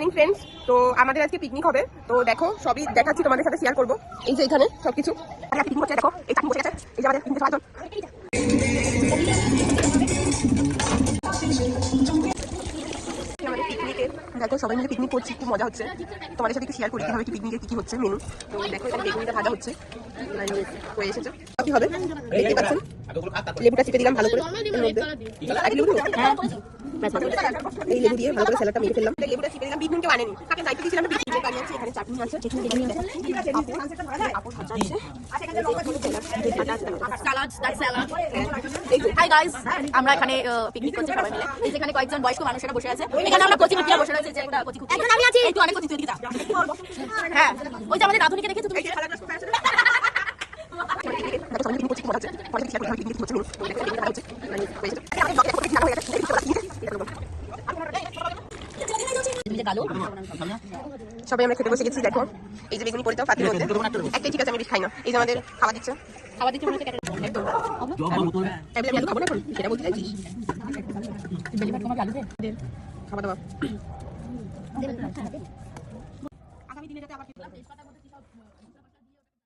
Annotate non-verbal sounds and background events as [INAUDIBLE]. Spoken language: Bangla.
মর্নিং ফ্রেন্ডস তো আমাদের আজকে পিকনিক হবে। তো দেখো, সবই দেখাচ্ছি, তোমাদের সাথে শেয়ার করব। এই যে এখানে সবকিছু। পিকনিক দেখো আমাদের পিকনিকে দেখো, সবাই মিলে পিকনিক করছি, খুব মজা হচ্ছে। তোমাদের সাথে শেয়ার করি, কীভাবে কি পিকনিকে কি হচ্ছে মেনু তো দেখো, এখানে বেগুনটা ভাজা হচ্ছে। হয়ে এসেছে। হবে? দেখতে পাচ্ছেন? লেবুটা চিপে দিলাম ভালো করে। লেবু দেবো? ব্যাস। এই লেবু দিয়ে ভালো করে স্যালাডটা মেখে ফেললাম লেবুটা চিপে দিলাম দিয়েছিলাম বানিয়ে আছে এখানে চাটনি আছে চেটনি আছে আপু ভাজা আছে দ্যাট হাই গাইস আমরা এখানে পিকনিক করছি সবাই মিলে। এই যেখানে কয়েকজন বয়স্ক মানুষেরা বসে আছে। এখানে আমরা কচি বসে রয়েছে যে একটা কচি এখন আমি আছি। একটু অনেক কচি তুই এদিকে যা হ্যাঁ ওই যে আমাদের রাধুনিকে দেখেছ তুমি? [LAUGHS] দেখো যে কালো সবাই আমরা খেতে বসে গেছি দেখো। এই যে বেগুনি পরিতাম পাতির মধ্যে একটাই ঠিক আছে আমি খাই না। এই যে আমাদের খাওয়া দিচ্ছে। খাবার দিচ্ছে মনে খাব না সেটা বলতে চাইছিস বেলি ভাত তোমাকে আলু দে। খাওয়া দাওয়া